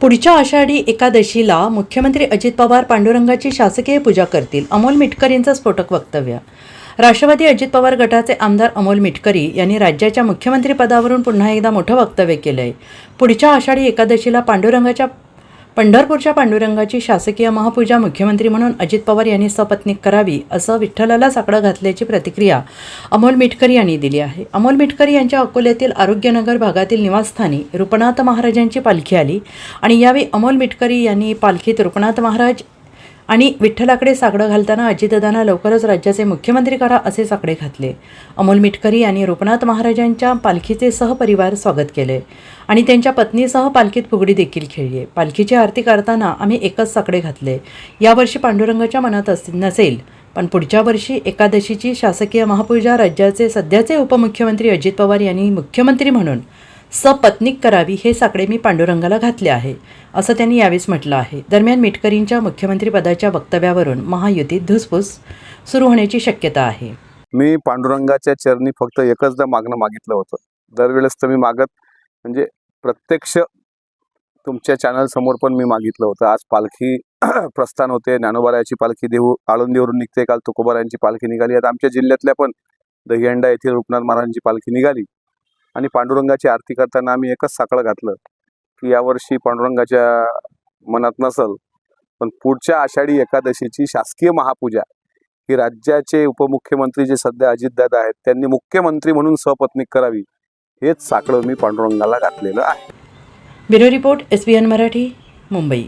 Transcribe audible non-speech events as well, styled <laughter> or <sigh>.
पुढच्या आषाढी एकादशीला मुख्यमंत्री अजित पवार पांडुरंगाची शासकीय पूजा करतील. अमोल मिटकरींचं स्फोटक वक्तव्य. राष्ट्रवादी अजित पवार गटाचे आमदार अमोल मिटकरी यांनी राज्याच्या मुख्यमंत्रीपदावरून पुन्हा एकदा मोठं वक्तव्य केलं आहे पुढच्या आषाढी एकादशीला पांडुरंगाच्या पंढरपूरच्या पांडुरंगाची शासकीय महापूजा मुख्यमंत्री म्हणून अजित पवार यांनी सपत्नीक करावी असं विठ्ठलाला साकडं घातल्याची प्रतिक्रिया अमोल मिटकर यांनी दिली आहे. अमोल मिटकर यांच्या अकोल्यातील आरोग्यनगर भागातील निवासस्थानी रुपनाथ महाराजांची पालखी आली आणि यावेळी अमोल मिटकरी यांनी पालखीत रुपनाथ महाराज आणि विठ्ठलाकडे साकडं घालताना अजितदादांना लवकरच राज्याचे मुख्यमंत्री करा असे साकडे घातले. अमोल मिटकरी यांनी रुपनाथ महाराजांच्या पालखीचे सहपरिवार स्वागत केले आणि त्यांच्या पत्नीसह पालखीत फुगडी देखील खेळली. पालखीची आरती करताना आम्ही एकच साकडे घातले. यावर्षी पांडुरंगाच्या मनात अस नसेल पण पुढच्या वर्षी एकादशीची शासकीय महापूजा राज्याचे सध्याचे उपमुख्यमंत्री अजित पवार यांनी मुख्यमंत्री म्हणून सपत्नीक करावी हे साकडे मी पांडुरंगाला घातले आहे असं त्यांनी यावेळेस म्हटलं आहे. दरम्यान मिटकरींच्या मुख्यमंत्रीपदाच्या वक्तव्यावरून महायुतीत धुसफूस सुरू होण्याची शक्यता आहे. मी पांडुरंगाच्या चरणी फक्त एकचदा मागणं मागितलं होतं. दरवेळेस तर मी मागत म्हणजे प्रत्यक्ष तुमच्या चॅनल समोर पण मी मागितलं होतं. आज पालखी <clears throat> प्रस्थान होते ज्ञानोबारायाची पालखी देऊ आळंदीवरून निघते काल तुकोबारायांची पालखी निघाली. आता आमच्या जिल्ह्यातल्या पण दहीहंडा येथील रूपनाथ महाराजांची पालखी निघाली. आणि पांडुरंगाची आरती करताना आम्ही एकच साकडं घातलं की यावर्षी पांडुरंगाच्या मनात नसल पण पुढच्या आषाढी एकादशीची शासकीय महापूजा ही राज्याचे उपमुख्यमंत्री जे सध्या अजितदादा आहेत त्यांनी मुख्यमंत्री म्हणून सहपत्नीक करावी हेच साकडं मी पांडुरंगाला घातलेलं आहे. Bureau report S B N Marathi Mumbai.